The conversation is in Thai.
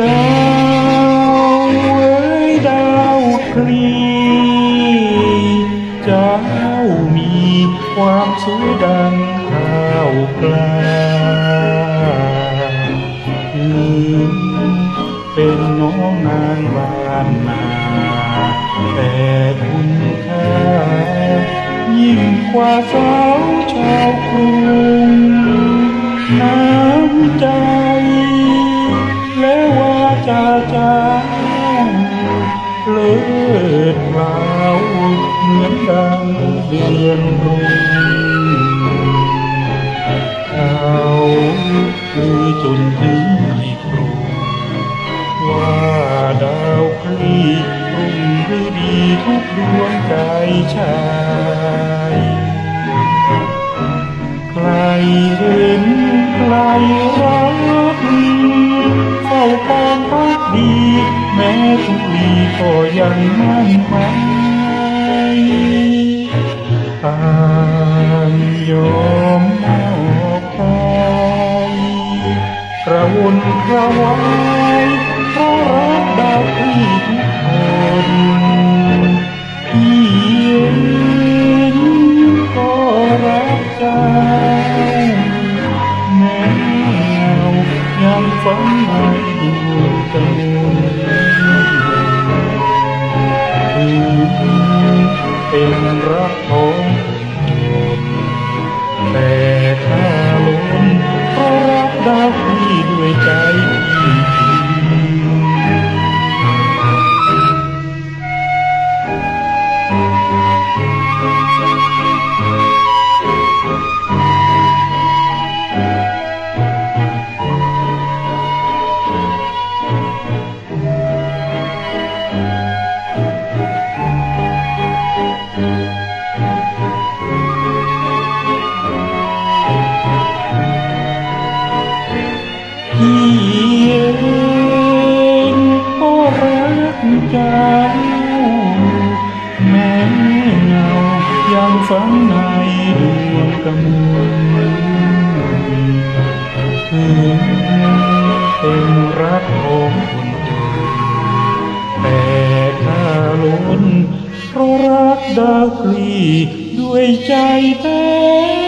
ดาวเอ้ยดาวคลีเจ้ามีความสวยดังข้าวกลาถึงเป็นน้องนางบ้านนาแต่คุณค่ายิ่งกว่าสาวชาวกรุงน้ำใจ สังเดือนรุ่งเขาคือจนถึงในกรุงว่าดาวคลีรุ่งหรือดีทุกดวงใจชายใครเห็นใครรักเฝ้าความพักดี แม้ทุกลีก็ยังมั่นหมาย ต่างยอมมอบกายกระวนกระวายเพราะรักดาวคลีทุกคนที่เห็นก็รักเจ้าแม้เรายังฝันในดว ที่ ฝังในดวงกำมือถึงเป็นรักของคนอื่นแต่ถ้าล้นเพราะรักดาวกลีด้วยใจแท้